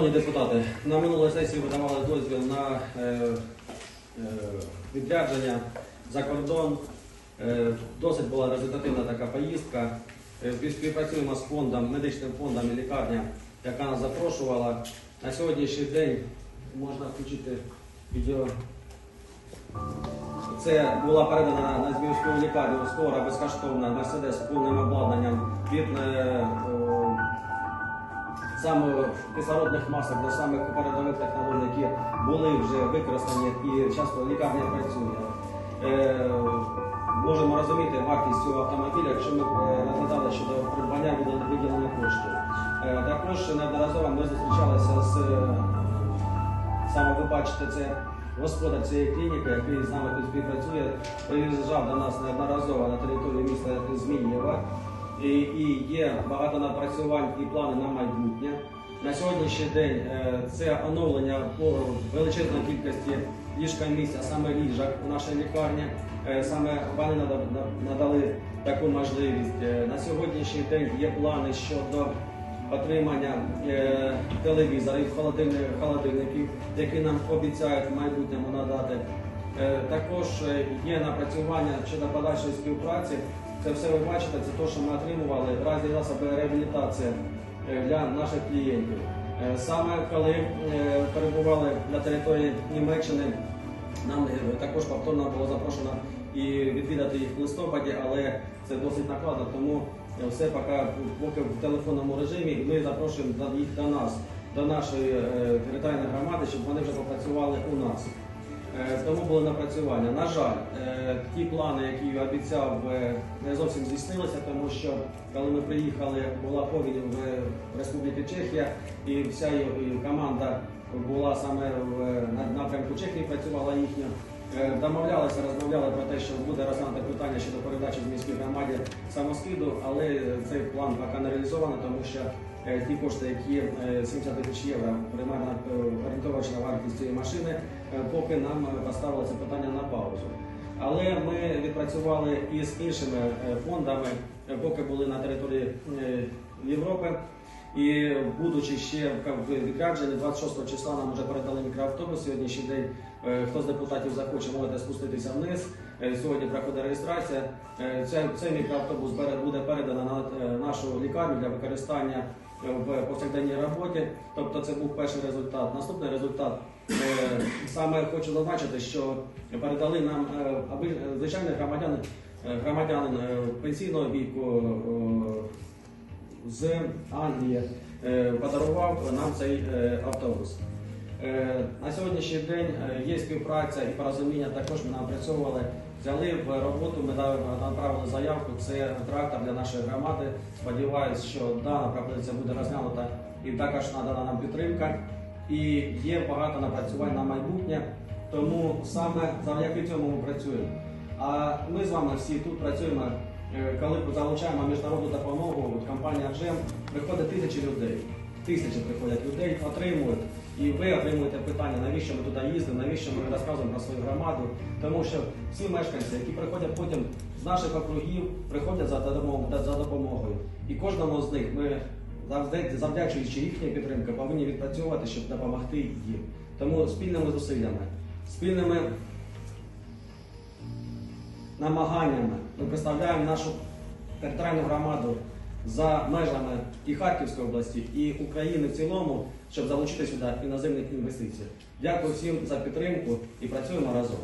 Шановні депутати, на минулій сесії ви давали дозвіл на е, е, відрядження за кордон. Е, досить була результативна така поїздка. Е, спів- співпрацюємо з фондом, медичним фондом і лікарня, яка нас запрошувала. На сьогоднішній день можна включити відео. Це була передана на Зміївську лікарню скора безкоштовна Мерседес з повним обладнанням від саме кислородних масок до самих передових технологій, які були вже використані і часто лікарня працює. Е, можемо розуміти вартість цього автомобіля, якщо ми е, розглядали щодо придбання виділ- виділення коштів. Е, також неодноразово ми зустрічалися з е, саме ви бачите, це господар цієї клініки, який з нами тут співпрацює, приїжджав до нас неодноразово на територію міста Зміїва. І, і є багато напрацювань і плани на майбутнє. На сьогоднішній день е, це оновлення по величезної кількості ліжка місць, а саме ліжок у нашій лікарні. Е, Саме вони надали таку можливість. Е, На сьогоднішній день є плани щодо отримання е, телевізорів, холодильни- холодильників, які нам обіцяють в майбутньому надати. Е, також е, є напрацювання щодо подальшої співпраці. Це все ви бачите, це те, що ми отримували засоби реабілітації е, для наших клієнтів. Е, Саме коли е, перебували на території Німеччини, нам також повторно було запрошено і відвідати їх в листопаді, але це досить накладно, тому все поки, в телефонному режимі. Ми запрошуємо їх до нас, до нашої територіальної громади, щоб вони вже попрацювали у нас. Е, Тому були напрацювання. На жаль, е, ті плани, які я обіцяв, е, не зовсім здійснилися, тому що коли ми приїхали, була повінь в Республіці Чехія, і вся її команда була саме в напрямку Чехії, працювала їхня. Домовлялися, розмовляли про те, що буде розглянуто питання щодо передачі в міській громаді самоскиду, але цей план поки не реалізовано, тому що ті кошти, які е, 70 тисяч євро, примерно орієнтовачна вартість цієї машини, е, поки нам е, поставили це питання на паузу. Але ми відпрацювали із іншими е, фондами, е, поки були на території е, Європи. І будучи ще в відрядженні, 26 числа нам вже передали мікроавтобус. Сьогоднішній день е, хто з депутатів захоче, можете спуститися вниз. Е, Сьогодні проходить реєстрація. Е, Цей, цей мікроавтобус буде передано на нашу лікарню для використання в повсякденній роботі. Тобто це був перший результат. Наступний результат саме хочу зазначити, що передали нам громадян, е, громадянин е, пенсійного віку. З Англії е, подарував нам цей е, автобус. Е, На сьогоднішній день є співпраця і порозуміння. Також ми напрацьовували, взяли в роботу. Ми направили заявку. Це трактор для нашої громади. Сподіваюсь, що дана пропозиція буде розглянута і також надана нам підтримка. І є багато напрацювань на майбутнє. Тому саме завдяки цьому ми працюємо. А ми з вами всі тут працюємо. Е, Коли залучаємо міжнародну допомогу, компанія Джем приходить тисячі людей. Тисячі приходять людей, отримують. І ви отримуєте питання, навіщо ми туди їздимо, навіщо ми розказуємо про свою громаду. Тому що всі мешканці, які приходять потім з наших округів, приходять за допомогою. І кожному з них ми завдячуючи їхній підтримки, повинні відпрацьовувати, щоб допомогти їм. Тому спільними зусиллями, спільними намаганнями ми представляємо нашу територіальну громаду за межами і Харківської області, і України в цілому, щоб залучити сюди іноземних інвестицій. Дякую всім за підтримку і працюємо разом.